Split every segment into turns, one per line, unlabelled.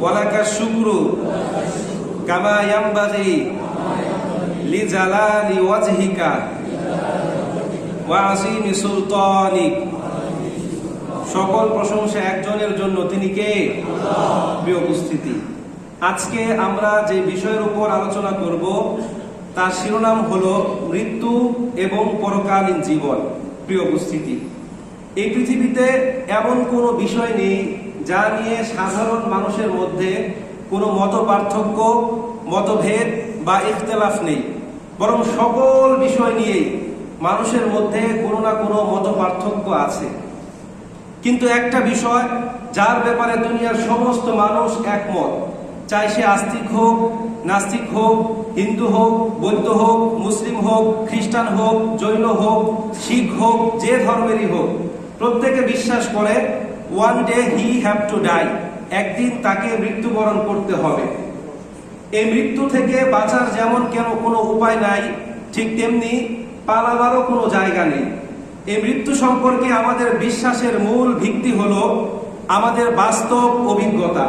ওয়ালাকা শুকরু কামা ইয়ামবাগি লিজালালি ওয়াজহিকা ওয়া সুলতানিক সকল প্রশংসা একজনের জন্য, তিনি কে? প্রিয় উপস্থিতি, আজকে আমরা যে বিষয়ের উপর আলোচনা করব, তার শিরোনাম হলো মৃত্যু এবং পরকালীন জীবন। প্রিয় উপস্থিতি, এই পৃথিবীতে এমন কোনো বিষয় নেই যা নিয়ে সাধারণ মানুষের মধ্যে কোনো মত পার্থক্য মতভেদ বা ইখতলাফ নেই। বরং সকল বিষয় নিয়েই মানুষের মধ্যে কোনো না কোনো মত পার্থক্য আছে। কিন্তু একটা বিষয় যার ব্যাপারে দুনিয়ার সমস্ত মানুষ একমত, চাই সে আস্তিক হোক, নাস্তিক হোক, হিন্দু হোক, বৌদ্ধ হোক, মুসলিম হোক, খ্রিস্টান হোক, জৈন হোক, শিখ হোক, যে ধর্মেরই হোক, প্রত্যেকে বিশ্বাস করে one day he have to die একদিন তাকে মৃত্যুবরণ করতে হবে। এই মৃত্যু থেকে বাঁচার যেমন কেন কোনো উপায় নাই, ঠিক তেমনি পালাবারও কোনো জায়গা নেই। এই মৃত্যু সম্পর্কে আমাদের বিশ্বাসের মূল ভিত্তি হল আমাদের বাস্তব অভিজ্ঞতা।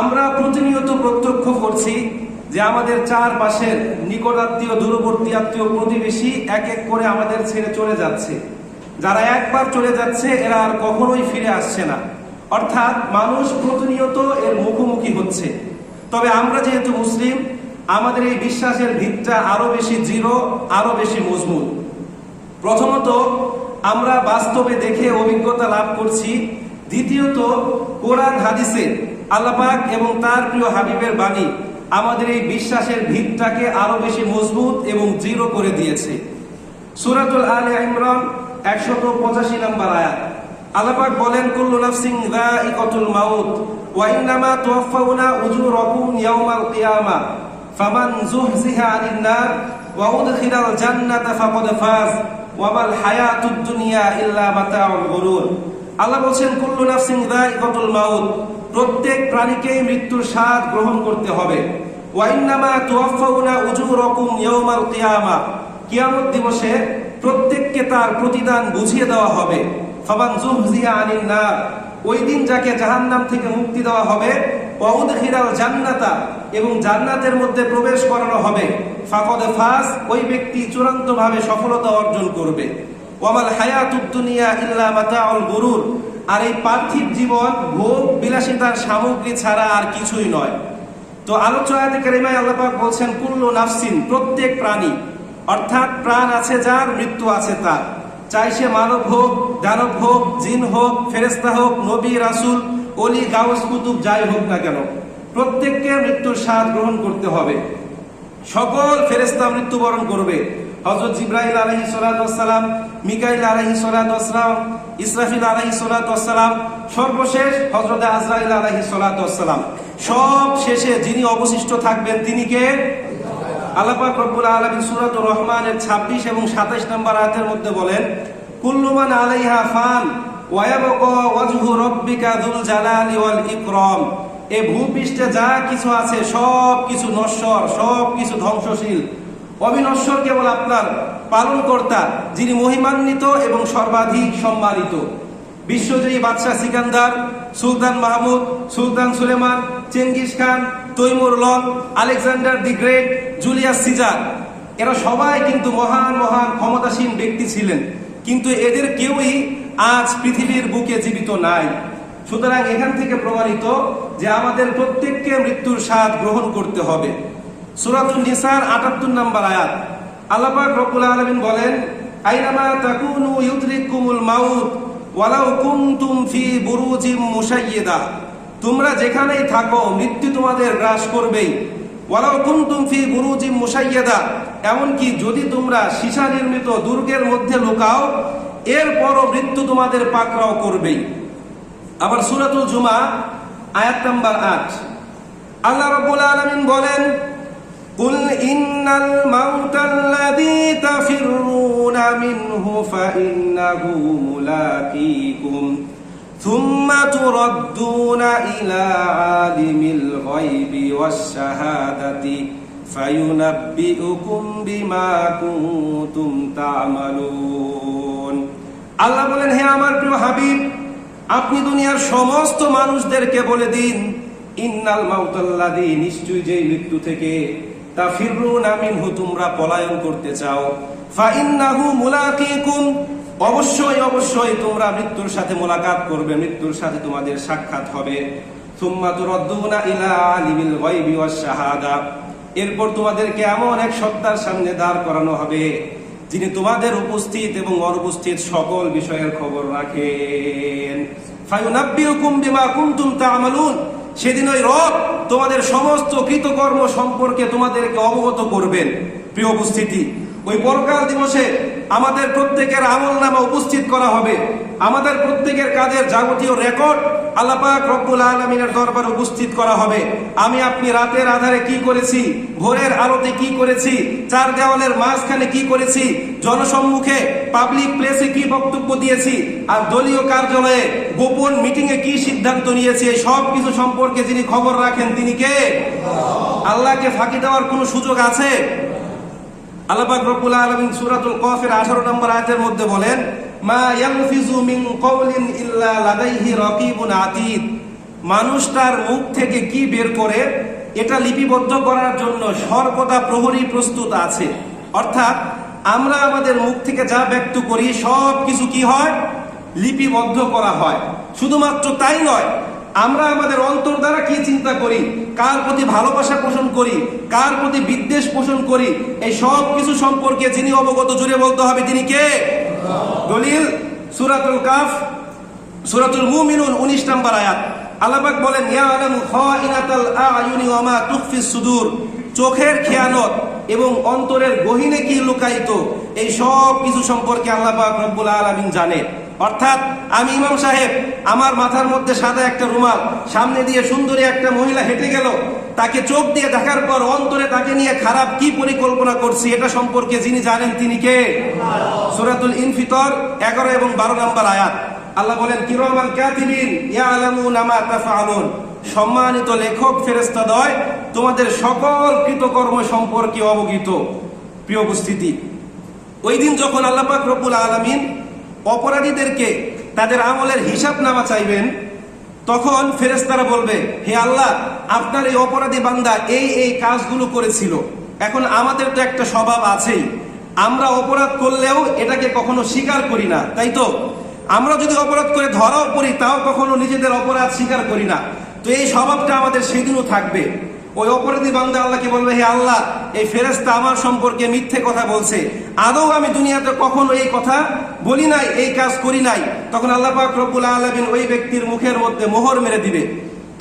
আমরা প্রতিনিয়ত প্রত্যক্ষ করছি যে আমাদের চারপাশের নিকটাত্মীয়, দূরবর্তী আত্মীয় প্রতিবেশী এক এক করে আমাদের ছেড়ে চলে যাচ্ছে। যারা একবার চলে যাচ্ছে, এরা আর কখনোই ফিরে আসছে না। অর্থাৎ মানুষ প্রতিনিয়ত এর মুখোমুখি হচ্ছে। তবে আমরা যেহেতু মুসলিম, আমাদের এই বিশ্বাসের ভিতটা আরও বেশি দৃঢ়, আরও বেশি মজবুত। প্রথমত, আমরা বাস্তবে দেখে অভিজ্ঞতা লাভ করছি। দ্বিতীয়ত, কোরআন, হাদিসে আল্লাপাক এবং তার প্রিয় হাবিবের বাণী আমাদের এই বিশ্বাসের ভিতটাকে আরও বেশি মজবুত এবং দৃঢ় করে দিয়েছে। সুরাতুল আলে ইমরান একশত পঁচাশি নম্বর আয়াত। আল্লাপাক বলেন, কুল্লু নাফসিং যায়িকাতুল মাউত, ওয়া ইন্নামা তুওয়াফাউনা উজুরাকুম ইয়াউমাল কিয়ামা, ফামান যুহজিহা আনিন নার ওয়া উদখিলাল জান্নাতা ফাকাদ ফাজ, ওয়া মাল হায়াতুদ দুনিয়া ইল্লা মাতাউল গুরুর। আল্লাহ বলছেন, কুল্লু নাফসিং যায়িকাতুল মাউত, প্রত্যেক প্রাণীকেই মৃত্যুর স্বাদ গ্রহণ করতে হবে। ওয়া ইন্নামা তুওয়াফাউনা উজুরাকুম ইয়াউমাল কিয়ামা, কিয়ামত দিবসে প্রত্যেককে তার প্রতিদান বুঝিয়ে দেওয়া হবে। ফামান জুহজিয়া আনিন নার। ওই দিন যাকে জাহান্নাম থেকে মুক্তি দেওয়া হবে ওয়াউদখিরাল জান্নাতা, এবং জান্নাতের মধ্যে প্রবেশ করানো হবে। ফাকদে ফাস ওই ব্যক্তি চূড়ান্তভাবে সফলতা অর্জন করবে। ওয়ামাল হায়াতুদ দুনিয়া ইল্লা মাতাউল গুরুর। আর এই পার্থিব জীবন, ভোগ, বিলাসিতার সামগ্রী ছাড়া আর কিছুই নয়। তো আলোচ্য আয়াতে কারিমায় আল্লাহ পাক বলছেন, কুল্লু নাফসিন, প্রত্যেক প্রাণী অর্থাৎ প্রাণ আছে যার, মৃত্যু আছে তার। চাই সে মানব হোক, দানব হোক, জিন হোক ফেরেস্তা হোক, নবী, রাসুল অলি গাউস, কুতুব, যাই হোক না কেন, প্রত্যেককে মৃত্যুর স্বাদ গ্রহণ করতে হবে। সকল ফেরেস্তা মৃত্যুবরণ করবে। হজরত জিব্রাহিল আলহি সালাম, মিকাইল আলহি সালাম, ইসরাফিল আলহি সালাম, সর্বশেষ হজরত আজরাইল আলহি সালাম। সব শেষে যিনি অবশিষ্ট থাকবেন তিনি কে? আল্লাপাক রব্বুল আলমী সুরাত রহমানের ২৬ এবং ২৭ নম্বর আয়াতের মধ্যে বলেন কুল্লুমান আলাইহা ফান এ ভূপৃষ্ঠে যা কিছু আছে ধ্বংসশীল। অবিনশ্বর কেবল আপনার পালনকর্তা, যিনি মহিমান্বিত এবং সর্বাধিক সম্মানিত। বিশ্বজয়ী বাদশাহ সিকান্দার, সুলতান মাহমুদ, সুলতান Suleiman, Genghis Khan, Timur Lang Alexander the great, Julius Caesar. এরা সবাই কিন্তু মহান মহান, ক্ষমতাসীন ব্যক্তি ছিলেন। কিন্তু এদের কেউই আজ পৃথিবীর বুকে জীবিত নাই। সুতরাং এখান থেকে প্রমাণিত যে আমাদের প্রত্যেককে মৃত্যুর স্বাদ গ্রহণ করতে হবে। সুরাতুল নিসার আটাত্তর নম্বর আয়াত। আল্লাপাক রব্বুল আলমিন বলেন, আইনামা তাকুনু ইউদ্রিকুমুল মাউত। ওয়ালাউ কুনতুম ফি বুরুজিম মুশাইয়্যিদা তোমরা যেখানেই থাকো মৃত্যু তোমাদের গ্রাস করবেই ওয়ালাউ কুনতুম ফি বুরুজিম মুশাইয়্যিদা এমনকি যদি তোমরা সীসা নির্মিত দুর্গের মধ্যে লুকাও এরপরও মৃত্যু তোমাদের পাকড়াও করবেই আবার সূরাতুল জুমা আয়াত নাম্বার 8 আল্লাহ রাব্বুল আলামিন বলেন قل إن الموت الذي تفرون منه فإنه ملاقيكم ثم تردون إلى عالم الغيب والشهادة فينبئكم بما كنتم تعملون আল্লাহ বলেন হে আমার প্রিয় হাবিব আপনি দুনিয়ার সমস্ত মানুষদেরকে বলে দিন ইন্নাল মাউতাল্লাযী নিশ্চয়ই যেই মৃত্যু থেকে তাফিরুনা মিনহু তোমরা পলায়ন করতে চাও অবশ্যই অবশ্যই তোমরা মৃত্যুর সাথে মোলাকাত করবে, মৃত্যুর সাথে তোমাদের সাক্ষাৎ হবে। ইলা এরপর তোমাদেরকে এমন এক সত্তার সামনে দাঁড় করানো হবে, যিনি তোমাদের উপস্থিত এবং অনুপস্থিত সকল বিষয়ের খবর রাখেন। সেদিন ওই রব তোমাদের সমস্ত কৃতকর্ম সম্পর্কে তোমাদেরকে অবগত করবেন। প্রিয় উপস্থিতি ওই পরকাল দিবসে আমাদের প্রত্যেকের আমল নামা উপস্থিত করা হবে। আমাদের প্রত্যেকের কাজের যাবতীয় রেকর্ড আল্লাপাক রব্বুল আলমিনের দরবার উপস্থিত করা হবে। আমি আপনি রাতের আধারে কি করেছি, ভোরের আলোতে কি করেছি, চার দেওয়ালের মাঝখানে কি করেছি, জনসম্মুখে পাবলিক প্লেসে কি বক্তব্য দিয়েছি, আর দলীয় কার্যালয়ে গোপন মিটিং এ কি সিদ্ধান্ত নিয়েছি, এই সব কিছু সম্পর্কে যিনি খবর রাখেন তিনি কে? আল্লাহকে ফাঁকি দেওয়ার কোনো সুযোগ আছে? আল্লাপাক রব্বুল আলামিন সূরাতুল কফের 18 নম্বর আয়াতের মধ্যে বলেন, মা ইয়ালফিজু মিন কওলিন ইল্লা লাদাইহি রাকিবুন আতীদ। মানুষ তার মুখ থেকে কি বের করে? এটা লিপিবদ্ধ করার জন্য সর্বদা প্রহরী প্রস্তুত আছে। অর্থাৎ আমরা আমাদের মুখ থেকে যা ব্যক্ত করি সব কিছু কি হয়? লিপিবদ্ধ করা হয়। শুধুমাত্র তাই নয় আমরা আমাদের অন্তর দ্বারা কি চিন্তা করি? কার প্রতি ভালোবাসা পোষণ করি? কার প্রতি বিদ্বেষ পোষণ করি? এই সব কিছু সম্পর্কে যিনি অবগত, জুড়ে বলতে হবে তিনি কে? দলিল, সুরাতুল কাফ, সুরাতুল মুমিনুন 19 নম্বর আয়াত। আল্লাহবাক বলেন সুদূর। চোখের খেয়ানত এবং অন্তরের গহিনে কি লুকায়িত? এই সব কিছু সম্পর্কে আল্লাহ পাক রব্বুল আলামিন জানে অর্থাৎ আমি ইমাম সাহেব, আমার মাথার মধ্যে সাদা একটা রুমাল, সামনে দিয়ে সুন্দরী একটা মহিলা হেঁটে গেল। তাকে চোখ দিয়ে দেখার পর অন্তরে তাকে নিয়ে খারাপ কি পরিকল্পনা করছি এটা সম্পর্কে যিনি জানেন তিনি কে? সূরাতুল ইনফিতর, এগারো এবং বারো নম্বর আয়াত। আল্লাহ বলেন কিরমান কাতিবিন সম্মানিত লেখক ফেরেস্তাদয় তোমাদের সকল কৃতকর্ম সম্পর্কে অবগত। প্রিয় উপস্থিতি, ওই দিন যখন আল্লাহ পাক রব্বুল আলামিন অপরাধীদেরকে তাদের আমলের হিসাব নামা চাইবেন, তখন ফেরেস্তারা বলবে, হে আল্লাহ, আপনার এই অপরাধী বান্দা এই এই কাজগুলো করেছিল। এখন আমাদের তো একটা স্বভাব আছেই। আমরা অপরাধ করলেও এটাকে কখনো স্বীকার করি না, তাই তো? আমরা যদি অপরাধ করে ধরাও পড়ি, তাও কখনো নিজেদের অপরাধ স্বীকার করি না। তো এই স্বভাবটা আমাদের সেদিনও থাকবে। ওই অপরাধী বান্দা আল্লাহকে বলবে, হে আল্লাহ, এই ফেরেস্তা আমার সম্পর্কে মিথ্যে কথা বলছে। আদৌ আমি দুনিয়াতে কখনো এই কথা বলি নাই, এই কাজ করি নাই? তখন আল্লাহ পাক রব্বুল আলমিন ওই ব্যক্তির মুখের মধ্যে মোহর মেরে দিবে।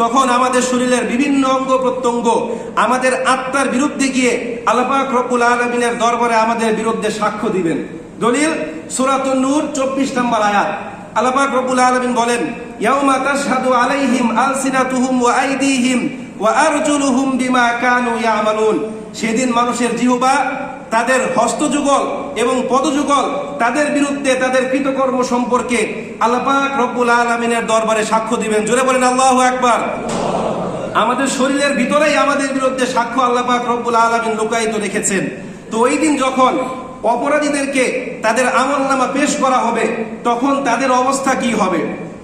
তখন আমাদের শরীরের বিভিন্ন অঙ্গ প্রত্যঙ্গ, আমাদের আত্মার বিরুদ্ধে গিয়ে আল্লাপাক রব্বুল আলমিনের দরবারে আমাদের বিরুদ্ধে সাক্ষ্য দিবেন। দলিল, সুরাতুন নূর, চব্বিশ নম্বর আয়াত। আল্লাপাক রব্বুল আলমিন বলেন, ইয়াউমা তাশহাদু আলাইহিম আলসিনাতুহুম ওয়া আইদিহিম সেদিন মানুষের জিহবা, তাদের হস্তযুগল এবং পদযুগল, তাদের বিরুদ্ধে তাদের কৃতকর্ম সম্পর্কে আল্লাপাক রব্বুল আলমিনের দরবারে সাক্ষ্য দিবেন। জোরে বলেন, আল্লাহ একবার আমাদের শরীরের ভিতরেই আমাদের বিরুদ্ধে সাক্ষ্য আল্লাপাক রব্বুল আলমিন লুকায়িত রেখেছেন। তো ওই দিন যখন অপরাধীদেরকে তাদের আমল নামা পেশ করা হবে, তখন তাদের অবস্থা কি হবে?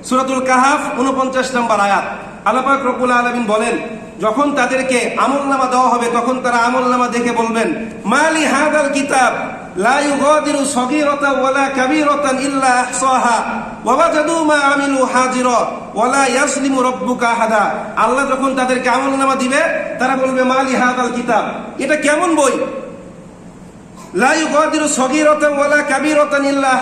সুরাতুল কাহাফ উনপঞ্চাশ নম্বর আয়াত। আল্লাপাক রব্বুল আলমিন বলেন যখন তাদেরকে আমল নামা দেওয়া হবে, তখন তারা আমল নামা দেখে বলবেন, মালি হাদাল কিতাব মা আল্লাহ যখন তাদেরকে আমল নামা দিবে, তারা বলবে, মালি হাদাল কিতাব, এটা কেমন বই? লা ইউগাদিরু সগীরাতান ওয়ালা কাবীরাতান ইল্লা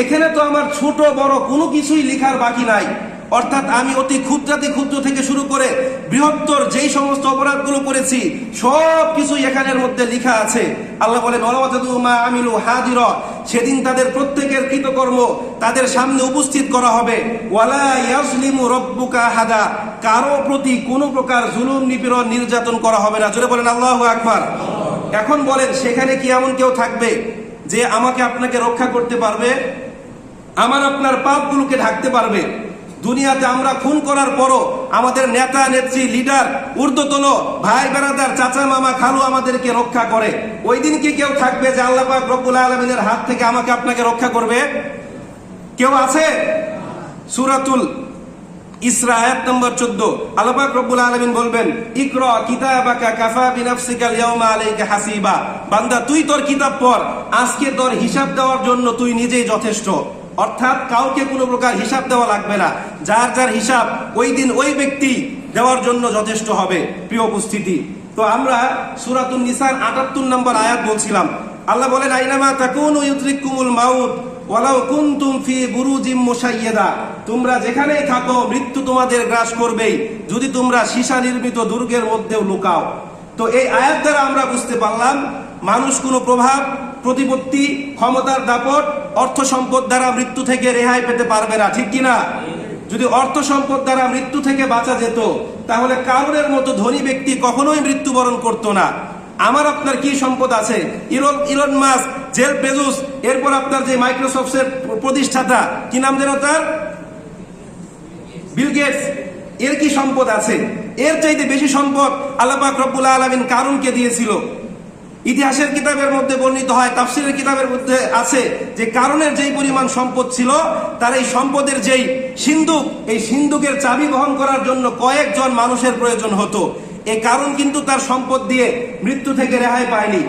এখানে তো আমার ছোট, বড় কোনো কিছুই লেখার বাকি নাই। অর্থাৎ আমি অতি ক্ষুদ্রাতি ক্ষুদ্র থেকে শুরু করে বৃহত্তর যেই সমস্ত অপরাধগুলো করেছি, সব কিছু এখানের মধ্যে লিখা আছে। আল্লাহ বলেন মা আমিলু হাজির। সেদিন তাদের প্রত্যেকের কৃতকর্ম তাদের সামনে উপস্থিত করা হবে। ওয়ালা হাদা কারও প্রতি কোনো প্রকার জুলুম, নিপীড়ন, নির্যাতন করা হবে না। জোরে বলেন, আল্লাহ আকবার। এখন বলেন, সেখানে কি এমন কেউ থাকবে যে আমাকে আপনাকে রক্ষা করতে পারবে? আমার আপনার পাপগুলোকে ঢাকতে পারবে? দুনিয়াতে আমরা খুন করার পরও আমাদের নেতা, নেত্রী, লিডার, ঊর্ধ্বতন ভাই বেড়াদার চাচা, মামা, খালু আমাদেরকে রক্ষা করে। ওই দিন কি কেউ থাকবে যে আল্লাহ পাক রব্বুল আলমিনের হাত থেকে আমাকে আপনাকে রক্ষা করবে? কেউ আছে? সুরাতুল ইসরা নম্বর 14 আল্লাহ পাক রব্বুল আলামিন বলবেন কিতাবাকা হাসিবা। বান্দা, তুই তোর কিতাব পড়। আজকে তোর হিসাব দেওয়ার জন্য তুই নিজেই যথেষ্ট। অর্থাৎ কাউকে কোনো প্রকার হিসাব দেওয়া লাগবে না। যার যার হিসাব ওই দিন ওই ব্যক্তি দেওয়ার জন্য যথেষ্ট হবে, প্রিয় উপস্থিতি। তো আমরা সূরাতুন নিসার 78 নম্বর আয়াত বলছিলাম। আল্লাহ বলেন, আইনামা তাকুনু ইউদ্রিকুমুল মাউত, ওয়ালাউ কুনতুম ফি বুরুজিম মুশাইয়াদা। তোমরা যেখানেই থাকো, মৃত্যু তোমাদের গ্রাস করবেই, যদি তোমরা সীসা নির্মিত দুর্গের মধ্যেও লুকাও। তো এই আয়াত দ্বারা আমরা বুঝতে পারলাম, মানুষ কোনো প্রভাব, প্রতিপত্তি, ক্ষমতার দাপট অর্থ সম্পদ দ্বারা মৃত্যু থেকে রেহাই পেতে পারবে না, ঠিক কিনা? যদি অর্থ সম্পদ দ্বারা মৃত্যু থেকে বাঁচা যেত, তাহলে কারণের মতো ধনী ব্যক্তি কখনোই মৃত্যুবরণ করতো না। আমার আপনার কি সম্পদ আছে? Elon Elon Musk Jeff Bezos, এরপর আপনার যে মাইক্রোসফটের প্রতিষ্ঠাতা, কি নাম যেন তার? বিল গেটস, এর কি সম্পদ আছে? এর চাইতে বেশি সম্পদ আল্লাপাক রব্বুল আলমিন কারুনকে দিয়েছিল। ইতিহাসের কিতাবের মধ্যে বর্ণিত হয়, তাফসিরের কিতাবের মধ্যে আছে যে কারণের যেই পরিমাণ সম্পদ ছিল, তার এই সম্পদের যেই সিন্ধুক, এই সিন্ধুকের চাবি বহন করার জন্য কয়েকজন মানুষের প্রয়োজন হতো। এই কারণ কিন্তু তার সম্পদ দিয়ে মৃত্যু থেকে রেহাই পায়নি।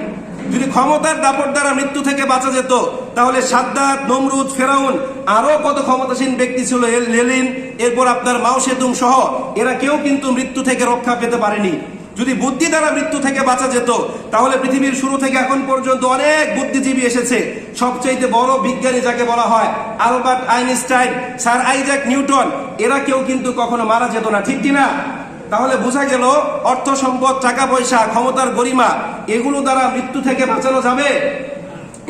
যদি ক্ষমতার দাপট দ্বারা মৃত্যু থেকে বাঁচা যেত, তাহলে সাদ্দাত, নমরুদ, ফেরাউন আরও কত ক্ষমতাসীন ব্যক্তি ছিল লেলিন এরপর আপনার মাও সেতুং সহ, এরা কেউ কিন্তু মৃত্যু থেকে রক্ষা পেতে পারেনি। যদি বুদ্ধি দ্বারা মৃত্যু থেকে বাঁচা যেত, তাহলে পৃথিবীর শুরু থেকে এখন পর্যন্ত অনেক বুদ্ধিজীবী এসেছে। সবচাইতে বড় বিজ্ঞানী যাকে বলা হয় Albert Einstein, sir Isaac Newton, এরা কেউ কিন্তু কখনো মারা যেত না, ঠিক কিনা? তাহলে বোঝা গেল অর্থ সম্পদ, টাকা পয়সা, ক্ষমতার গরিমা, এগুলো দ্বারা মৃত্যু থেকে বাঁচানো যাবে?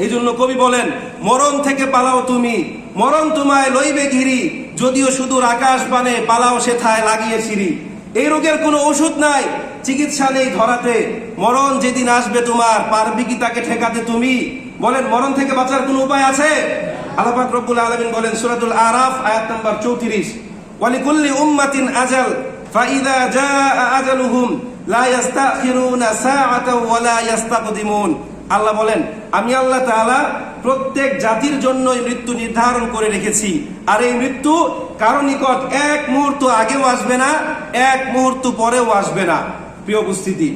এই জন্য কবি বলেন, মরণ থেকে পালাও তুমি, মরণ তোমায় লইবে ঘিরি, যদিও সুদূর আকাশ বানে পালাও সেথায় লাগিয়ে সিঁড়ি এই রোগের কোনো ওষুধ নাই চিকিৎসা নেই ধরাতে, মরণ যেদিন আসবে তোমার, পারবি কি তাকে ঠেকাতে তুমি? বলেন, মরণ থেকে বাঁচার কোনো উপায় আছে? আল্লাহ পাক রব্বুল আলামিন বলেন, সূরাতুল আরাফ, আয়াত নাম্বার 34 ওয়ালিকুল্লি উম্মাতিন আজাল, ফাইদা জাআ আজালুহুম, লা ইস্তাখিরুনা সাআতাও ওয়ালা ইস্তাকদিমুন আল্লাহ বলেন, আমি আল্লাহ তাআলা প্রত্যেক জাতির জন্যই মৃত্যু নির্ধারণ করে রেখেছি। আর এই মৃত্যু কারও নিকট এক মুহূর্ত আগেও আসবে না, এক মুহূর্ত পরেও আসবে না। প্রিয় উপস্থিতি,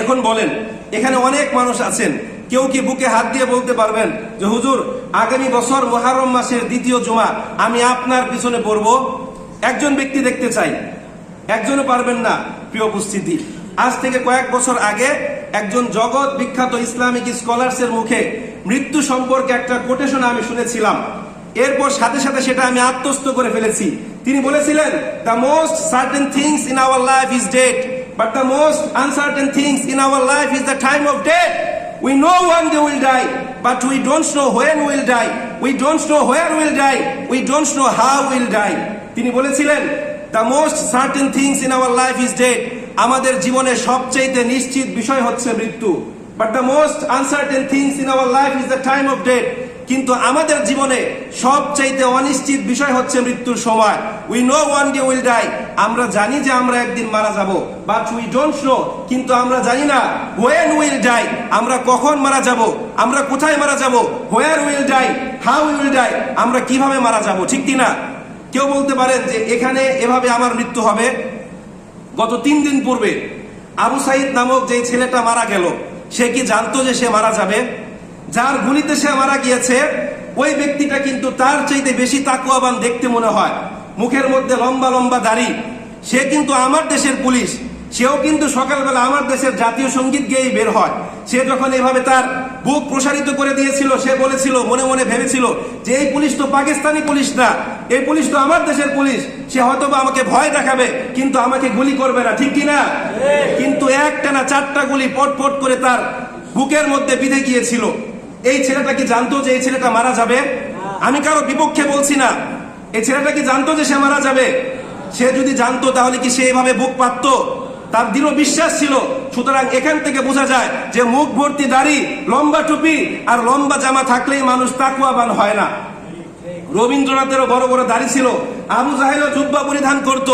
এখন বলেন, এখানে অনেক মানুষ আছেন, কেউ কি বুকে হাত দিয়ে বলতে পারবেন যে, হুজুর, আগামী বছর মোহারম মাসের দ্বিতীয় জুমা আমি আপনার পিছনে পড়ব? একজন ব্যক্তি দেখতে চাই, একজনও পারবেন না, প্রিয় উপস্থিতি। আজ থেকে কয়েক বছর আগে একজন জগৎ বিখ্যাত ইসলামিক স্কলার্সের মুখে মৃত্যু সম্পর্কে একটা কোটেশন আমি শুনেছিলাম। এরপর সাথে সাথে সেটা আমি আত্মস্থ করে ফেলেছি। তিনি বলেছিলেন the most certain things in our life is death but the most uncertain things in our life is the time of death We know one day will die, but we don't know when we'll die. We don't know where we'll die. We don't know how we'll die. তিনি বলেছিলেন the most certain things in our life is dead আমাদের জীবনে সবচাইতে নিশ্চিত বিষয় হচ্ছে মৃত্যু but the most uncertain things in our life is the time of death কিন্তু আমাদের জীবনে সবচাইতে অনিশ্চিত বিষয় হচ্ছে মৃত্যুর সময়। We know one day will die আমরা জানি যে আমরা একদিন মারা যাব। বাট উই ডোন্ট নো কিন্তু আমরা জানি না ওয়েন উইল ডাই আমরা কখন মারা যাব? আমরা কোথায় মারা যাব? Where will die how will die আমরা কীভাবে মারা যাব? ঠিক কি না? কেউ বলতে পারেন যে এখানে এভাবে আমার মৃত্যু হবে। গত তিন দিন পূর্বে আবু সাইদ নামক যে ছেলেটা মারা গেল, সে কি জানতো যে সে মারা যাবে? যার গুলিতে সে মারা গিয়েছে, ওই ব্যক্তিটা কিন্তু তার চাইতে বেশি তাকুয়াবান দেখতে মনে হয়। মুখের মধ্যে লম্বা লম্বা দাড়ি। সে কিন্তু আমার দেশের পুলিশ। সেও কিন্তু সকালবেলা আমার দেশের জাতীয় সংগীত গেয়েই বের হয়। সে যখন এভাবে তার বুক প্রসারিত করে দিয়েছিল, সে বলেছিল, মনে মনে ভেবেছিল যে এই পুলিশ তো পাকিস্তানি পুলিশ না, এই পুলিশ তো আমার দেশের পুলিশ। সে হয়তো আমাকে ভয় দেখাবে, কিন্তু আমাকে গুলি করবে না, ঠিক কি না কিন্তু একটা না চারটা গুলি পট পট করে তার বুকের মধ্যে বিঁধে গিয়েছিল। এই ছেলেটা কি জানতো যে এই ছেলেটা মারা যাবে? আমি কারও বিপক্ষে বলছি না। এই ছেলেটা কি জানতো যে সে মারা যাবে? সে যদি জানতো তাহলে কি সে এভাবে বুক পাততো? তার দৃঢ় বিশ্বাস ছিল। সুতরাং এখান থেকে বোঝা যায় যে মুখ ভর্তি দাড়ি লম্বা টুপি আর লম্বা জামা থাকলেই মানুষ তাকুয়াবান হয় না। রবীন্দ্রনাথেরও বড় বড় দাড়ি ছিল। আবু জাহেলও জুব্বা পরিধান করত।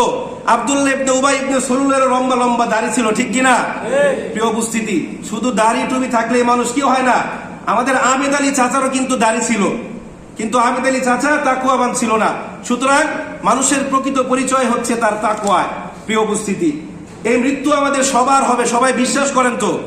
আব্দুল্লাহ ইবনে উবাই ইবনে সলুলেরও লম্বা লম্বা দাড়ি ছিল ঠিক কিনা? প্রিয় উপস্থিতি শুধু দাড়ি টুপি থাকলেই মানুষ কি হয় না? আমাদের আবেদ আলী চাচারও কিন্তু দাড়ি ছিল। কিন্তু আবেদ আলী চাচা তাকুয়াবান ছিল না। সুতরাং মানুষের প্রকৃত পরিচয় হচ্ছে তার তাকওয়ায় প্রিয় উপস্থিতি, এই মৃত্যু আমাদের সবার হবে, সবাই বিশ্বাস করেন তো?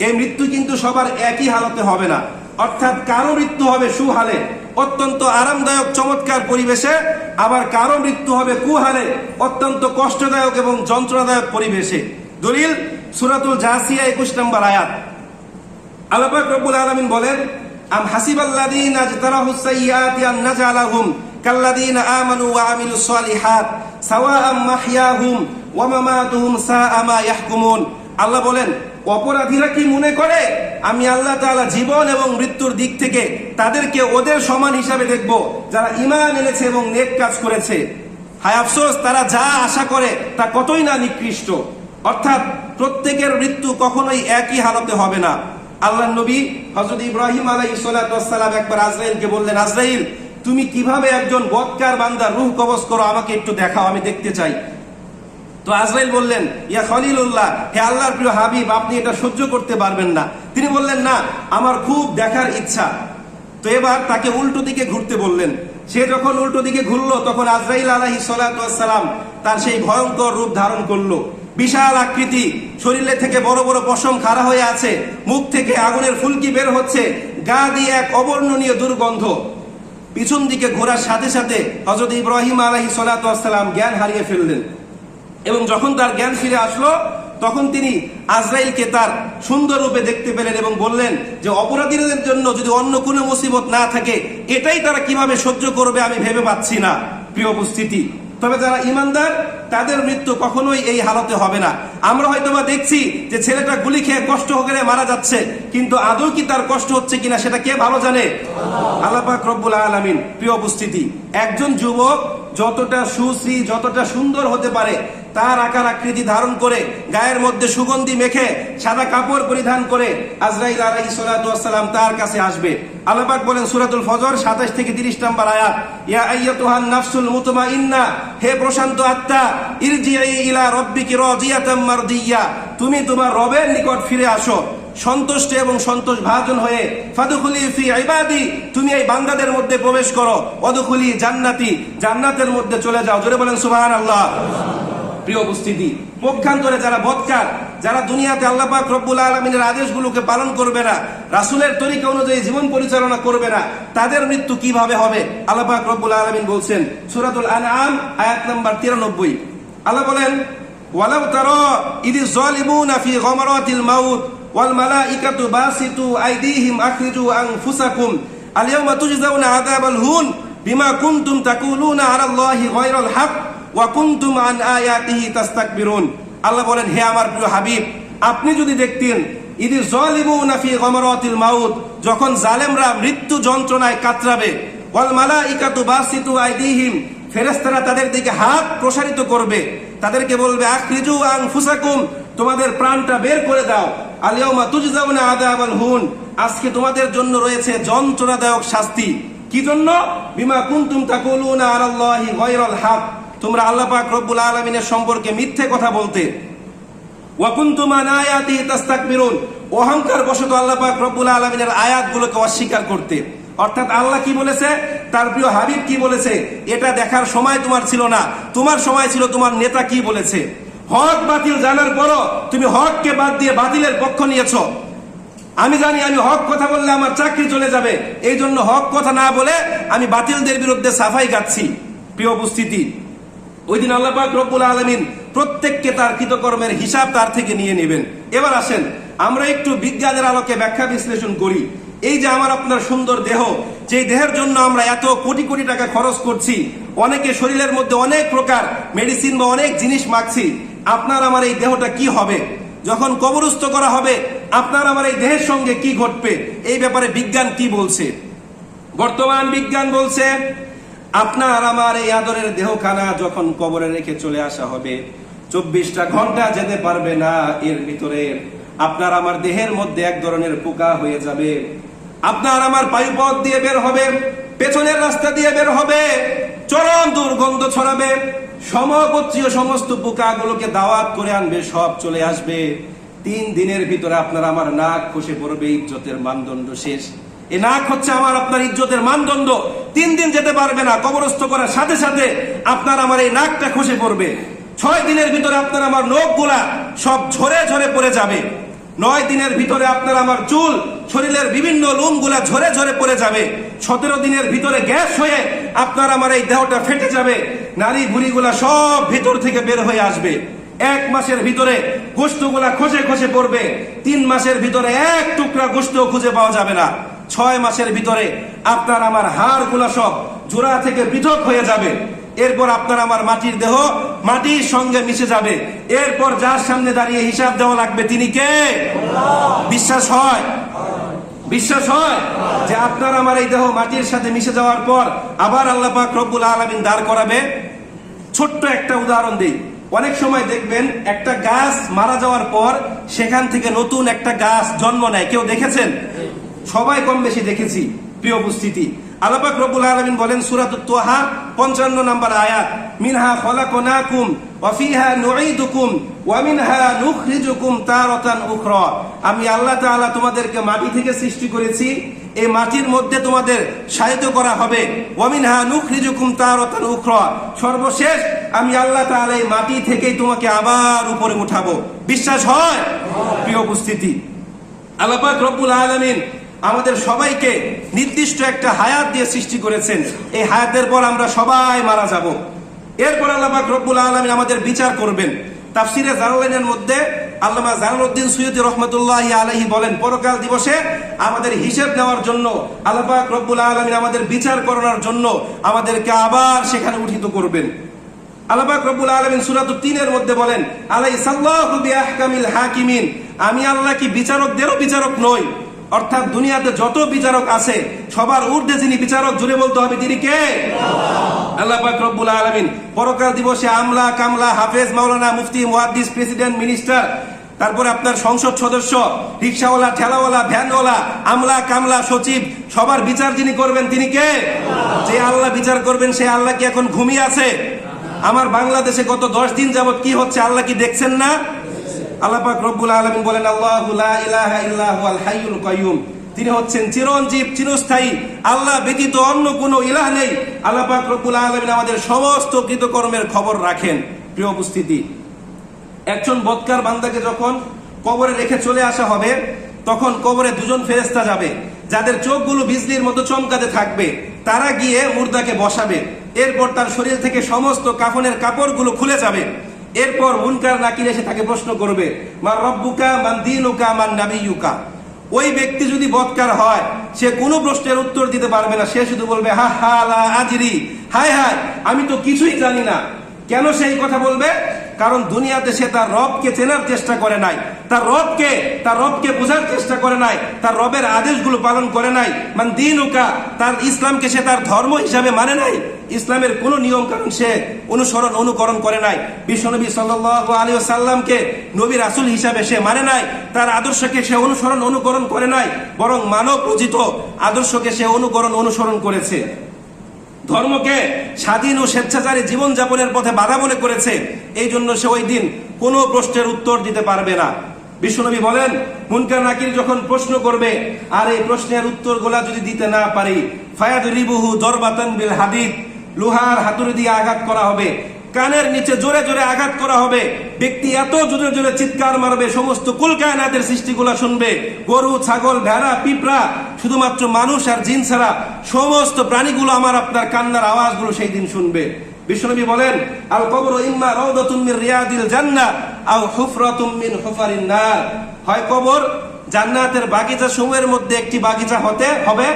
এই মৃত্যু কিন্তু সবার একই হালতে হবে না। অর্থাৎ কারও মৃত্যু হবে সুহালে, অত্যন্ত আরামদায়ক, চমৎকার পরিবেশে। আবার কারও মৃত্যু হবে কুহালে, অত্যন্ত কষ্টদায়ক এবং যন্ত্রণাদায়ক পরিবেশে। দলিল সুরাতুল জাসিয়া একুশ নম্বর আয়াত। আল্লাপাক রব্বুল আলামিন বলেন, আম হাসিবাল্লাযীন আজতারাহু সালিহাত মা আল্লাহ বলেন, অপরাধীরা মনে করে? আমি আল্লাহ জীবন এবং মৃত্যুর দিক থেকে তাদেরকে ওদের সমান হিসাবে দেখব, যারা ঈমান এনেছে এবং নেক কাজ করেছে। হায় আফসোস, তারা যা আশা করে তা কতই না নিকৃষ্ট। অর্থাৎ প্রত্যেকের মৃত্যু কখনোই একই হালতে হবে না। আল্লাহ নবী হজরত ইব্রাহিম আলাই সালাম একবার আজরাইলকে বললেন, আজরাইল, তুমি কীভাবে একজন বৎকার বান্দার রুহ কবজ করো? আমাকে একটু দেখাও, আমি দেখতে চাই। তো আজরাইল বললেন, ইয়া খলিলুল্লাহ, হে আল্লাহর প্রিয় হাবিব, আপনি এটা সহ্য করতে পারবেন না। তিনি বললেন, না, আমার খুব দেখার ইচ্ছা। তো এবার তাকে উল্টো দিকে ঘুরতে বললেন। সে যখন উল্টো দিকে ঘুরলো, তখন আজরাইল আলাহি সালাম তার সেই ভয়ঙ্কর রূপ ধারণ করল। বিশাল আকৃতি। শরীরে থেকে বড় বড় পশম খাড়া হয়ে আছে। মুখ থেকে আগুনের ফুলকি বের হচ্ছে। গা দিয়ে এক অবর্ণনীয় দুর্গন্ধ। পিছন দিকে ঘোরার সাথে সাথে হজরত ইব্রাহিম আলহি সালাম জ্ঞান হারিয়ে ফেললেন। এবং যখন তার জ্ঞান ফিরে আসলো, তখন তিনি আজরাইলকে তার সুন্দর রূপে দেখতে পেলেন এবং বললেন যে, অপরাধীদের জন্য যদি অন্য কোনো মুসিবত না থাকে, এটাই তারা কীভাবে সহ্য করবে আমি ভেবে পাচ্ছি না। প্রিয় উপস্থিতি তবে যারা ইমানদার, তাদের মৃত্যু কখনোই এই হালতে হবে না। আমরা হয়তো বা দেখছি যে ছেলেটা গুলি খেয়ে কষ্ট করে মারা যাচ্ছে, কিন্তু আদৌ কি তার কষ্ট হচ্ছে কিনা সেটা কে ভালো জানে? আল্লাপাক রব্বুল আলমিন। প্রিয় উপস্থিতি, একজন যুবক যতটা সুশ্রী, যতটা সুন্দর হতে পারে তার আকার আকৃতি ধারণ করে গায়ের মধ্যে সুগন্ধি মেখে সাদা কাপড় পরিধান করে আজরাইল আলাইহিস সালাম তার কাছে আসবে। আল্লাপাক বলেন, সূরাতুল ফজর 27 থেকে 30 নম্বর আয়াত, ইয়া আইয়াতুহান নাফসুল মুতমাইন্না, হে প্রশান্ত আত্মা ইরজিই ইলা রাব্বিকি রাদিয়াতাম মারদিয়া তুমি তোমার রবের নিকট ফিরে আসো। সন্তুষ্ট এবং সন্তোষ ভাজন হয়ে ফাদুখুলি ফি ইবাদি, তুমি এই বান্দাদের মধ্যে প্রবেশ করো। অদুখুলি জান্নাতি, জান্নাতের মধ্যে চলে যাও। জোরে বলেন সুবহানাল্লাহ। প্রিয় উপস্থিতি পক্ষান্তরে যারা বৎকার, যারা দুনিয়াতে আল্লাহ পাক রব্বুল আলমিনের আদেশগুলোকে পালন করবে না, রাসুলের তরিকা অনুযায়ী জীবন পরিচালনা করবে না, তাদের মৃত্যু কীভাবে হবে? আল্লাহ পাক রব্বুল আলমিন বলছেন, সুরাতুল আনআম, আয়াত নাম্বার তিরানব্বই। আল্লাহ বলেন, ওয়ালাউ তারা ইদি যালিমুনা ফি গমরাতিল মাউত, ওয়াল মালাইকাতু বাসিতু আইদিহিম আখরিজু আনফুসাকুম আল-ইয়াওমা তুজজাউনা আযাবাল হুন, বিমা কুনতুম তাকুলুনা আলাল্লাহি গায়রাল হক আন আল্লাহ বলেন, হে আমার প্রিয় হাবিব, আপনি যদি দেখতেন, ইদি জালিমুনা ফি মাউত, যখন জালেমরা মৃত্যু যন্ত্রণায় কাতরাবে তাদের দিকে হাত প্রসারিত করবে। তাদেরকে বলবে তোমাদের প্রাণটা বের করে দাও। আলিয়াউমা আজকে তোমাদের জন্য রয়েছে যন্ত্রণাদায়ক শাস্তি। কি জন্য? বিমা কুনতুম তাকুলুনা আলাল্লাহি গায়রাল হক। তোমরা আল্লাহ পাক রব্বুল আলমিনের সম্পর্কে মিথ্যে কথা বলতে। অহংকার বশত আল্লাহ পাক রব্বুল আলমিনের আয়াতগুলোকে অস্বীকার করতে। অর্থাৎ আল্লাহ কি বলেছে? তার প্রিয় হাবিব কি বলেছে? এটা দেখার সময় তোমার ছিল না। তোমার সময় ছিল তোমার নেতা কি বলেছে? হক বাতিল জানার পরও তুমি হককে বাদ দিয়ে বাতিলের পক্ষ নিয়েছো। আমি জানি আমি হক কথা বললে আমার চাকরি চলে যাবে। এই জন্য হক কথা না বলে আমি বাতিলদের বিরুদ্ধে সাফাই গাচ্ছি। প্রিয় উপস্থিতি ওই দিন আল্লাহ পাক রব্বুল আলমিন প্রত্যেককে তার কৃতকর্মের হিসাব তার থেকে নিয়ে নেবেন। এবার আসেন, আমরা একটু বিজ্ঞানের আলোকে ব্যাখ্যা বিশ্লেষণ করি। এই যে আমার আপনার সুন্দর দেহ যে দেহের জন্য আমরা এত কোটি কোটি টাকা খরচ করছি, অনেকে শরীরের মধ্যে অনেক প্রকার মেডিসিন বা অনেক জিনিস মাখছি, আপনার আমার এই দেহটা কি হবে? যখন কবরস্থ করা হবে, আপনার আমার এই দেহের সঙ্গে কি ঘটবে? এই ব্যাপারে বিজ্ঞান কি বলছে? বর্তমান বিজ্ঞান বলছে আপনার আমার এই আদরের দেহখানা যখন কবরে রেখে চলে আসা হবে, চব্বিশটা ঘণ্টা যেতে পারবে না এর ভিতরে। আপনার আমার দেহের মধ্যে এক ধরনের পোকা হয়ে যাবে। আপনার আমার পায়ুপথ দিয়ে বের হবে, পেছনের রাস্তা দিয়ে বের হবে, চরম দুর্গন্ধ ছড়াবে, সমগোত্রীয় সমস্ত পোকাগুলোকে দাওয়াত করে আনবে, সব চলে আসবে। তিন দিনের ভিতরে আপনার আমার নাক খসে পড়বে, ইজ্জতের মানদণ্ড শেষ। এই নাক হচ্ছে আমার, আপনার ইজ্জতের মানদণ্ড। তিন দিন যেতে পারবে না, কবরস্থ করার সাথে সাথে আপনার আমার এই নাকটা খসে পড়বে। ছয় দিনের ভিতরে আপনার আমার নখগুলা সব ঝরে ঝরে পড়ে যাবে। নয় দিনের ভিতরে আপনার আমার চুল, শরীরের বিভিন্ন লোমগুলা ঝরে ঝরে পড়ে যাবে। সতেরো দিনের ভিতরে গ্যাস হয়ে আপনার আমার এই দেহটা ফেটে যাবে। নারী ভুড়িগুলা সব ভিতর থেকে বের হয়ে আসবে। এক মাসের ভিতরে গোস্তগুলা খসে খসে পড়বে। তিন মাসের ভিতরে এক টুকরা গোস্ত খুঁজে পাওয়া যাবে না। ছয় মাসের ভিতরে আপনার আমার হাড়গুলা সব জোড়া থেকে পৃথক হয়ে যাবে। এরপর আপনার আমার মাটির দেহ মাটির সঙ্গে মিশে যাবে। এরপর যার সামনে দাঁড়িয়ে হিসাব দেওয়া লাগবে তিনি কে? বিশ্বাস হয়? বিশ্বাস হয়? যে আপনার আমার এই দেহ মাটির সাথে মিশে যাওয়ার পর আবার আল্লাহ পাক রব্বুল আলমিন দাঁড় করাবে। ছোট্ট একটা উদাহরণ দিই। অনেক সময় দেখবেন একটা গাছ মারা যাওয়ার পর সেখান থেকে নতুন একটা গাছ জন্ম নেয়। কেউ দেখেছেন? সবাই কম বেশি দেখেছি, প্রিয় উপস্থিতি। আলাপাক রব্বুল আলমিন বলেন সুরাত তোহা পঞ্চান্ন নম্বর আয়াত, মিনহা খলাকনাকুম ওয়াফিহা নুঈদুকুম ওয়া মিনহা নুখরিজুকুম তারাতান উখরা। আমি আল্লাহ তাআলা তোমাদেরকে মাটি থেকে সৃষ্টি করেছি এই মাটির মধ্যে তোমাদের সাহিত্য করা হবে। ওয়ামিনহা নুখরিজুকুম তারাতান উখরা। সর্বশেষ, আমি আল্লাহ তাআলা এই মাটি থেকেই তোমাকে আবার উপরে উঠাবো। বিশ্বাস হয়? প্রিয় উপস্থিতি। আল্লাপাক রব্বুল আলমিন আমাদের সবাইকে নির্দিষ্ট একটা হায়াত দিয়ে সৃষ্টি করেছেন। এই হায়াতের পর আমরা সবাই মারা যাব। এরপর আল্লাপাক রব্বুল আলমিন আমাদের বিচার করবেন। তাফসিরে জালালাইনের মধ্যে আল্লামা জালালউদ্দিন সৈয়দ রহমতুল্লাহ আলহি বলেন, পরকাল দিবসে আমাদের হিসেব নেওয়ার জন্য আল্লাপাক রব্বুল আলমিন আমাদের বিচার করানোর জন্য আমাদেরকে আবার সেখানে উঠিত করবেন। আল্লাপাক রব্বুল আলমিন সুরাত তিনের মধ্যে বলেন আলাই সাল্লাহু হাকিমিন। আমি আল্লাহ কি বিচারকদেরও বিচারক নই অর্থাৎ দুনিয়াতে যত বিচারক আছে, সবার ঊর্ধ্বে যিনি বিচারক, জুড়ে বলতে হবে তিনি কে? আল্লাহ পাক রব্বুল আলমিন। পরকাল দিবসে আমলা, কামলা, হাফেজ, মাওলানা, মুফতি, মুহাদ্দিস, প্রেসিডেন্ট, মিনিস্টার, তারপরে আপনার সংসদ সদস্য, রিক্সাওয়ালা, ঠেলাওয়ালা, ভ্যানওয়ালা, আমলা, কামলা, সচিব, সবার বিচার যিনি করবেন তিনি কে? যে আল্লাহ বিচার করবেন সে আল্লাহ কি এখন ঘুমিয়ে আছে? আমার বাংলাদেশে গত দশ দিন যাবত কি হচ্ছে আল্লাহ কি দেখছেন না? আল্লাহ পাক রব্বুল আলামিন বলেন, আল্লাহু ইলাহা ইল্লা হুয়াল হাইয়ুল কাইয়ুম। তিনি হচ্ছেন চিরঞ্জীব, চিরস্থায়ী, আল্লাহ ব্যতীত অন্য কোনো ইলাহ নেই। আল্লাহ পাক রব্বুল আলামিন আমাদের সমস্ত কৃতকর্মের খবর রাখেন। প্রিয় উপস্থিতি, একজন বদকার বান্দাকে যখন কবরে রেখে চলে আসা হবে, তখন কবরে দুজন ফেরেস্তা যাবে, যাদের চোখগুলো বিজলির মতো চমকাতে থাকবে। তারা গিয়ে মুর্দাকে বসাবে। এরপর তার শরীর থেকে সমস্ত কাফনের কাপড়গুলো খুলে যাবে। এরপর মুনকার নাকির এসে তাকে প্রশ্ন করবে মা রব্বুকা, মান দিনুকা, মান নাবিয়ুকা? ওই ব্যক্তি যদি বৎকার হয়, সে কোনো প্রশ্নের উত্তর দিতে পারবে না। সে শুধু বলবে, হা হা, লা আজরি। হায় হায়, আমি তো কিছুই জানি না। কেন সেই কথা বলবে? কারণ দুনিয়াতে সে তার রবকে চেনার চেষ্টা করে নাই। তার রবকে তার রবকে বোঝার চেষ্টা করে নাই। তার রবের আদেশগুলো পালন করে নাই। মানে দিন উকা তার ইসলামকে সে তার ধর্ম হিসাবে মানে নাই। ইসলামের কোন নিয়ম কারণ সে অনুসরণ, অনুকরণ করে নাই। বিশ্বনবী সাল্লাল্লাহু আলী সাল্লামকে নবী রাসুল হিসাবে সে মানে নাই, তার আদর্শকে সে অনুসরণ, অনুকরণ করে নাই, বরং মানব রচিত আদর্শকে সে অনুকরণ, অনুসরণ করেছে। ধর্মকে স্বাধীন ও স্বেচ্ছাচারী জীবনযাপনের পথে বাধা মনে করেছে। এই জন্য সে ওই দিন কোনো প্রশ্নের উত্তর দিতে পারবে না। বিশ্বনবী বলেন, মুনকার নাকির যখন প্রশ্ন করবে, আর এই প্রশ্নের উত্তর গোলা যদি দিতে না পারি ফায়াদ রিবুহু দরবাতান বিল হাদিদ লোহার হাতুড়ি দিয়ে আঘাত করা হবে। কানের নিচে জোরে জোরে আঘাত করা হবে। ব্যক্তি এত জোরে জোরে চিৎকার মারবে, সমস্ত কুলকায়নাতের সৃষ্টিগুলা শুনবে। গরু, ছাগল, ভেড়া, পিঁপড়া, শুধুমাত্র মানুষ আর জিন ছাড়া সমস্ত প্রাণীগুলো আমার আপনার কান্নার আওয়াজগুলো সেই দিন শুনবে। বিশ্বনবী বলেন আল কবর ইম্মা রাউদাতুম মিন রিয়াদিল জান্নাহ আও হুফরাতুম মিন হুফারিন নার। হয় কবর জান্নাতের বাগিচা সমূহের মধ্যে একটি বাগিচা হতে হবে।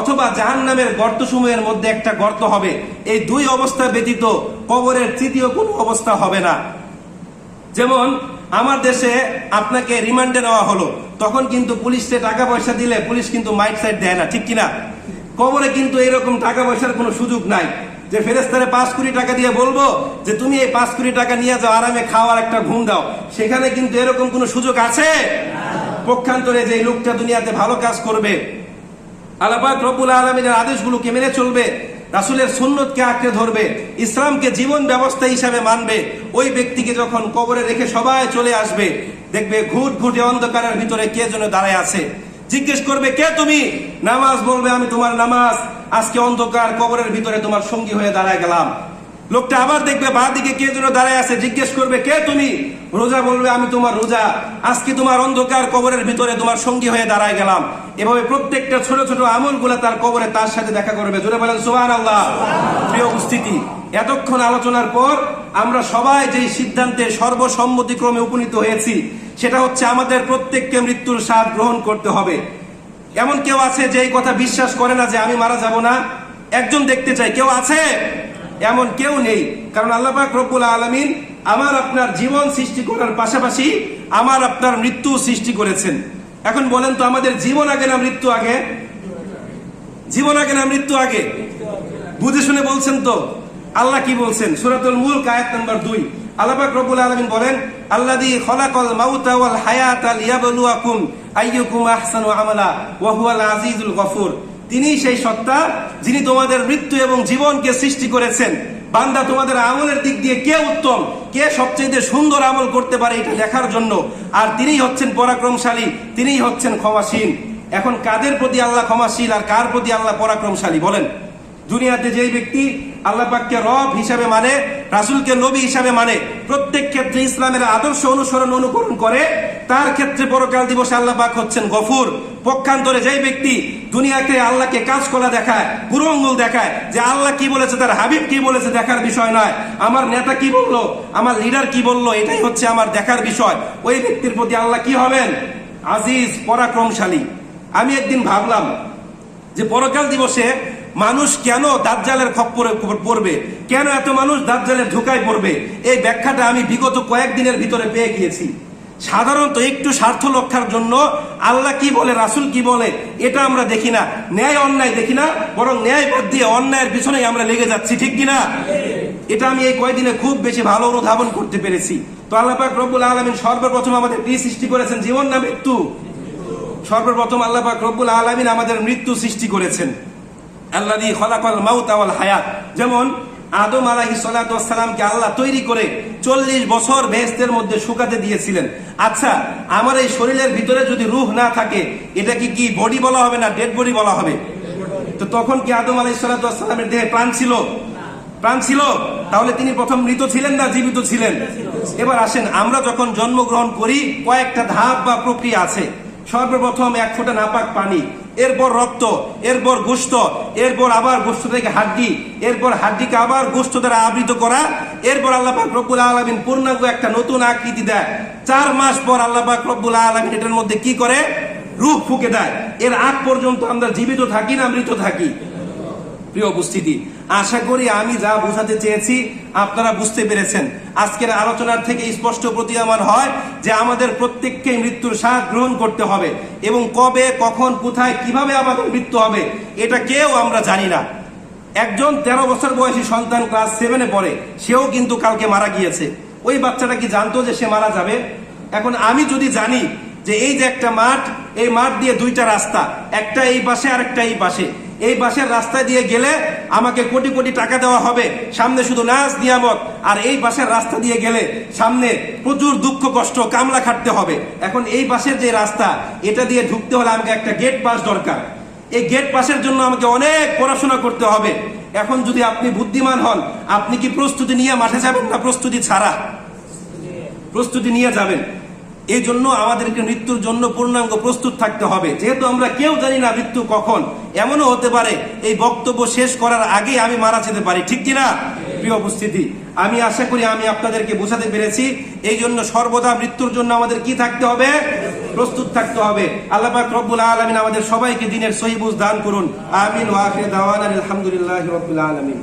অথবা জাহান্নামের গর্ত সমূহের মধ্যে একটা গর্ত হবে। এই দুই অবস্থা ব্যতীত কবরের তৃতীয় কোনো অবস্থা হবে না। যেমন, আমার দেশে আপনাকে রিমান্ডে নেওয়া হলো। তখন কিন্তু পুলিশে টাকা পয়সা দিলে পুলিশ কিন্তু মাইট সাইড দেয় না, ঠিক কিনা? কবরে কিন্তু এরকম টাকা পয়সার কোনো সুযোগ নাই। যে ফেরেস্তারে পাঁচ কোটি টাকা দিয়ে বলব যে, তুমি এই পাঁচ কোটি টাকা নিয়ে যাও, আরামে খাওয়ার একটা ঘুম দাও। সেখানে কিন্তু এরকম কোনো সুযোগ আছে? পক্ষান্তরে যে লোকটা দুনিয়াতে ভালো কাজ করবে আলাপাক রব্বুল আলমিনের আদেশগুলোকে মেনে চলবে, রাসুলের সুন্নতকে আঁকড়ে ধরবে, ইসলামকে জীবন ব্যবস্থা হিসাবে মানবে। ওই ব্যক্তিকে যখন কবরে রেখে সবাই চলে আসবে, দেখবে ঘুট ঘুটে অন্ধকারের ভিতরে কে যেন দাঁড়ায় আছে। জিজ্ঞেস করবে, কে তুমি? নামাজ বলবে, আমি তোমার নামাজ। আজকে অন্ধকার কবরের ভিতরে তোমার সঙ্গী হয়ে দাঁড়ায় গেলাম। লোকটা আবার দেখবে বা দিকে কে যেন দাঁড়ায় আছে, জিজ্ঞেস করবে, কে তুমি? রোজা বলবে, আমি তোমার রোজা। আজকে তোমার অন্ধকার কবরের ভিতরে তোমার সঙ্গী হয়ে দাঁড়ায় গেলাম। এভাবে প্রত্যেকটা ছোট ছোট আমল তার কবরে তার সাথে দেখা করবে। জোরে বলেন সোহান আল্লাহ প্রিয় উপস্থিতি, এতক্ষণ আলোচনার পর আমরা সবাই যেই সিদ্ধান্তে সর্বসম্মতিক্রমে উপনীত হয়েছি, সেটা হচ্ছে আমাদের প্রত্যেককে মৃত্যুর স্বাদ গ্রহণ করতে হবে। এমন কেউ আছে যে এই কথা বিশ্বাস করে না যে আমি মারা যাব না? একজন দেখতে চাই, কেউ আছে? এমন কেউ নেই। কারণ আল্লাহ পাক রব্বুল আলমিন আমার আপনার জীবন সৃষ্টি করার পাশাপাশি আমার আপনার মৃত্যু সৃষ্টি করেছেন। এখন বলেন তো, আমাদের জীবন আগে না মৃত্যু আগে? জীবন আগে না মৃত্যু আগে? বুঝে শুনে বলছেন তো। আল্লাহ কি বলছেন? সুরাতুল মূল আয়াত নাম্বার দুই। আল্লাহ পাক রব্বুল আলামিন বলেন, আল্লাযী খলাকাল মাউতা হায়াতা লিয়াবলুয়াকুম আইয়ুকুম আহসানু আমালা, ওয়া হুয়াল আজিজুল গফুর। তিনি সেই সত্তা যিনি তোমাদের মৃত্যু এবং জীবনকে সৃষ্টি করেছেন। বান্দা, তোমাদের আমলের দিক দিয়ে কে উত্তম? কে সবচেয়ে সুন্দর আমল করতে পারে এটা দেখার জন্য? আর তিনিই হচ্ছেন পরাক্রমশালী, তিনিই হচ্ছেন ক্ষমাসীন। এখন কাদের প্রতি আল্লাহ ক্ষমাশীল আর কার প্রতি আল্লাহ পরাক্রমশালী? বলেন। দুনিয়াতে যেই ব্যক্তি আল্লাহ পাককে রব হিসাবে মানে রাসুলকে নবী হিসাবে মানে প্রত্যেক ক্ষেত্রে ইসলামের আদর্শ অনুসরণ অনুকরণ করে, তার ক্ষেত্রে পরকাল দিবসে আল্লাহ পাক হচ্ছেন গফুর। পক্ষান্তরে যেই ব্যক্তি দুনিয়াকে আল্লাহকে কাজ করা দেখায় পুরঙ্গুল দেখায়, যে আল্লাহ কি বলেছে, তার হাবিব কি বলেছে, দেখার বিষয় নয়। আমার নেতা কি বলল, আমার লিডার কি বলল, এটাই হচ্ছে আমার দেখার বিষয়। ওই ব্যক্তির প্রতি আল্লাহ কি হবেন? আজিজ, পরাক্রমশালী। আমি একদিন ভাবলাম যে পরকাল দিবসে মানুষ কেন দাজ্জালের খপ্পরে পড়বে? কেন এত মানুষ দাজ্জালের ঢুকায় পড়বে? এই ব্যাখ্যাটা আমি বিগত কয়েকদিনের ভিতরে পেয়ে গিয়েছি। সাধারণত একটু স্বার্থ রক্ষার জন্য আল্লাহ কি বলে, রাসুল কি বলে, এটা আমরা দেখি না। ন্যায় অন্যায় দেখি না, বরং ন্যায় বাদ দিয়ে অন্যায়ের পিছনেই আমরা লেগে যাচ্ছি, ঠিক কিনা এটা আমি এই কয়দিনে খুব বেশি ভালো অনুধাবন করতে পেরেছি। তো আল্লাহ পাক রব্বুল আলমিন সর্বপ্রথম আমাদের কি সৃষ্টি করেছেন? জীবন না মৃত্যু? সর্বপ্রথম আল্লাহ পাক রব্বুল আলমিন আমাদের মৃত্যু সৃষ্টি করেছেন। আল্লাহ দিয়ে খলাকল মাউত আওয়াল হায়াত। যেমন আদম আলাহি সালাতামকে আল্লাহ তৈরি করে চল্লিশ বছর বেহেস্তের মধ্যে শুকাতে দিয়েছিলেন। আচ্ছা আমার এই শরীরের ভিতরে যদি রুহ না থাকে এটা কি কি বডি বলা হবে না ডেড বডি বলা হবে? তো তখন কি আদম আলাহি সালাতামের দেহে প্রাণ ছিল? প্রাণ ছিল? তাহলে তিনি প্রথম মৃত ছিলেন না জীবিত ছিলেন? এবার আসেন, আমরা যখন জন্মগ্রহণ করি, কয়েকটা ধাপ বা প্রক্রিয়া আছে। সর্বপ্রথম এক ফোঁটা নাপাক পানি এরপর রক্ত, এরপর গোস্ত, এরপর আবার গোস্ত থেকে হাড্ডি, এরপর হাড্ডিকে আবার গোস্ত দ্বারা আবৃত করা। এরপর আল্লাহ পাক রব্বুল আলমিন পূর্ণাঙ্গ একটা নতুন আকৃতি দেয়। চার মাস পর আল্লাহ পাক রব্বুল আলমিন এটার মধ্যে কি করে? রূপ ফুকে দেয়। এর আগ পর্যন্ত আমরা জীবিত থাকি না মৃত থাকি? প্রিয় উপস্থিতি আশা করি আমি যা বোঝাতে চেয়েছি আপনারা বুঝতে পেরেছেন। আজকের আলোচনার থেকে স্পষ্ট প্রতীয়মান হয় যে আমাদের প্রত্যেককে মৃত্যুর স্বাদ গ্রহণ করতে হবে এবং কবে, কখন, কোথায়, কীভাবে আমাদের মৃত্যু হবে, এটা কেউ আমরা জানি না। একজন তেরো বছর বয়সী সন্তান ক্লাস সেভেনে পড়ে, সেও কিন্তু কালকে মারা গিয়েছে। ওই বাচ্চাটা কি জানতো যে সে মারা যাবে? এখন আমি যদি জানি যে এই যে একটা মাঠ, এই মাঠ দিয়ে দুইটা রাস্তা, একটা এই পাশে আর একটা এই পাশে এই বাসের রাস্তা দিয়ে গেলে আমাকে কোটি কোটি টাকা দেওয়া হবে। সামনে শুধু নাচ নিয়ামত আর এই বাসের রাস্তা দিয়ে গেলে সামনে প্রচুর দুঃখ, কষ্ট, কামলা খাটতে হবে। এখন এই বাসের যে রাস্তা, এটা দিয়ে ঢুকতে হলে আমাকে একটা গেট পাস দরকার। এই গেট পাসের জন্য আমাকে অনেক পড়াশোনা করতে হবে। এখন যদি আপনি বুদ্ধিমান হন, আপনি কি প্রস্তুতি নিয়ে মাঠে যাবেন না প্রস্তুতি ছাড়া? প্রস্তুতি নিয়ে যাবেন। এই জন্য আমাদেরকে মৃত্যুর জন্য পূর্ণাঙ্গ প্রস্তুত থাকতে হবে। যেহেতু আমরা কেউ জানি না মৃত্যু কখন, এমনও হতে পারে এই বক্তব্য শেষ করার আগে আমি মারা যেতে পারি, ঠিক কিনা? প্রিয় উপস্থিতি, আমি আশা করি আমি আপনাদেরকে বোঝাতে পেরেছি এই জন্য সর্বদা মৃত্যুর জন্য আমাদের কি থাকতে হবে? প্রস্তুত থাকতে হবে। আল্লাহ পাক রব্বুল আলমিন আমাদের সবাইকে দিনের সহিবুজ দান করুন। আমিন ওয়াফির দাওয়ান আলহামদুলিল্লাহ রব্বুল আলমিন।